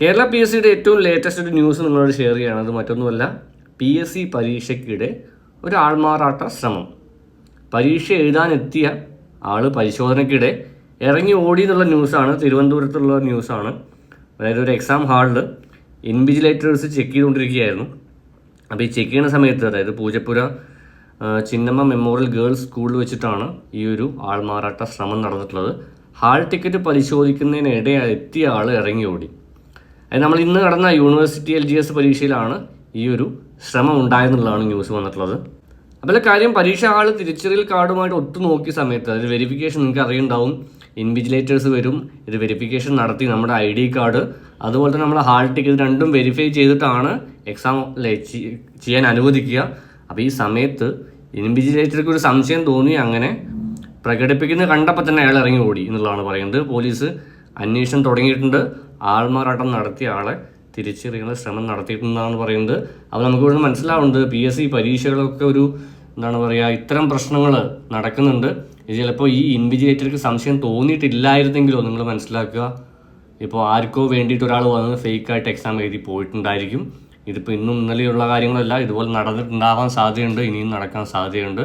Kerala P S സിയുടെ ഏറ്റവും latest ഒരു ന്യൂസ് നിങ്ങളോട് ഷെയർ ചെയ്യുകയാണ്. അത് മറ്റൊന്നുമല്ല പി എസ് സി പരീക്ഷയ്ക്കിടെ ഒരു ആൾമാറാട്ട ശ്രമം. പരീക്ഷ എഴുതാനെത്തിയ ആൾ പരിശോധനയ്ക്കിടെ ഇറങ്ങി ഓടി എന്നുള്ള ന്യൂസാണ് തിരുവനന്തപുരത്തുള്ള ന്യൂസാണ് അതായത് ഒരു എക്സാം ഹാളിൽ ഇൻവിജിലേറ്റേഴ്സ് ചെക്ക് ചെയ്തുകൊണ്ടിരിക്കുകയായിരുന്നു. അപ്പോൾ ഈ ചെക്ക് ചെയ്യുന്ന സമയത്ത് അതായത് പൂജപ്പുര ചിന്നമ്മ മെമ്മോറിയൽ ഗേൾസ് സ്കൂളിൽ വെച്ചിട്ടാണ് ഈ ഒരു ആൾമാറാട്ട ശ്രമം നടന്നിട്ടുള്ളത്. ഹാൾ ടിക്കറ്റ് പരിശോധിക്കുന്നതിനിടെ എത്തിയ ആൾ ഇറങ്ങി ഓടി. അത് നമ്മൾ ഇന്ന് നടന്ന യൂണിവേഴ്സിറ്റി എൽ ജി എസ് പരീക്ഷയിലാണ് ഈ ഒരു ശ്രമം ഉണ്ടായെന്നുള്ളതാണ് ന്യൂസ് വന്നിട്ടുള്ളത്. അപ്പോൾ കാര്യം പരീക്ഷ ഹാൾ തിരിച്ചറിയൽ കാർഡുമായിട്ട് ഒത്തു നോക്കിയ സമയത്ത് അതിൽ വെരിഫിക്കേഷൻ നിങ്ങൾക്ക് അറിയുണ്ടാവും. ഇൻവിജിലേറ്റേഴ്സ് വരും. ഇത് വെരിഫിക്കേഷൻ നടത്തി നമ്മുടെ ഐ ഡി കാർഡ് അതുപോലെ തന്നെ നമ്മുടെ ഹാൾ ടിക്കറ്റ് രണ്ടും വെരിഫൈ ചെയ്തിട്ടാണ് എക്സാം ചെയ്യാൻ അനുവദിക്കുക. അപ്പോൾ ഈ സമയത്ത് ഇൻവിജിലേറ്റർക്ക് ഒരു സംശയം തോന്നി അങ്ങനെ പ്രകടിപ്പിക്കുന്നത് കണ്ടപ്പോൾ തന്നെ അയാൾ ഇറങ്ങി ഓടി എന്നുള്ളതാണ് പറയുന്നത്. പോലീസ് അന്വേഷണം തുടങ്ങിയിട്ടുണ്ട്. ആൾമാറാട്ടം നടത്തിയ ആളെ തിരിച്ചറിയുന്ന ശ്രമം നടത്തിയിട്ടുണ്ടെന്നാണ് പറയുന്നത്. അപ്പോൾ നമുക്ക് ഇവിടെ മനസ്സിലാവുന്നത് പി എസ് സി പരീക്ഷകളൊക്കെ ഒരു എന്താണ് പറയുക ഇത്തരം പ്രശ്നങ്ങൾ നടക്കുന്നുണ്ട്. ചിലപ്പോൾ ഈ ഇൻവിജിലേറ്റർക്ക് സംശയം തോന്നിയിട്ടില്ലായിരുന്നെങ്കിലോ നിങ്ങൾ മനസ്സിലാക്കുക. ഇപ്പോൾ ആർക്കോ വേണ്ടിയിട്ട് ഒരാൾ വന്ന് ഫേക്കായിട്ട് എക്സാം എഴുതി പോയിട്ടുണ്ടായിരിക്കും. ഇതിപ്പോൾ ഇന്നും ഇന്നലെയുള്ള കാര്യങ്ങളല്ല. ഇതുപോലെ നടന്നിട്ടുണ്ടാവാൻ സാധ്യതയുണ്ട്. ഇനിയും നടക്കാൻ സാധ്യതയുണ്ട്.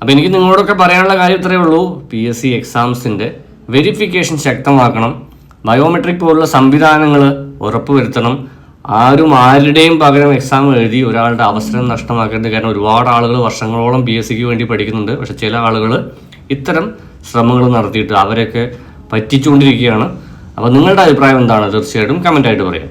അപ്പോൾ എനിക്ക് നിങ്ങളോടൊക്കെ പറയാനുള്ള കാര്യം ഇത്രയേ ഉള്ളൂ. പി എസ് സി എക്സാംസിന്റെ വെരിഫിക്കേഷൻ ശക്തമാക്കണം. ബയോമെട്രിക് പോലുള്ള സംവിധാനങ്ങൾ ഉറപ്പുവരുത്തണം. ആരും ആരുടെയും പകരം എക്സാം എഴുതി ഒരാളുടെ അവസരം നഷ്ടമാക്കരുത്. കാരണം ഒരുപാട് ആളുകൾ വർഷങ്ങളോളം പി എസ് സിക്ക് വേണ്ടി പഠിക്കുന്നുണ്ട്. പക്ഷെ ചില ആളുകൾ ഇത്തരം ശ്രമങ്ങൾ നടത്തിയിട്ട് അവരൊക്കെ പറ്റിച്ചുകൊണ്ടിരിക്കുകയാണ്. അപ്പോൾ നിങ്ങളുടെ അഭിപ്രായം എന്താണ്? തീർച്ചയായിട്ടും കമന്റായിട്ട് പറയാം.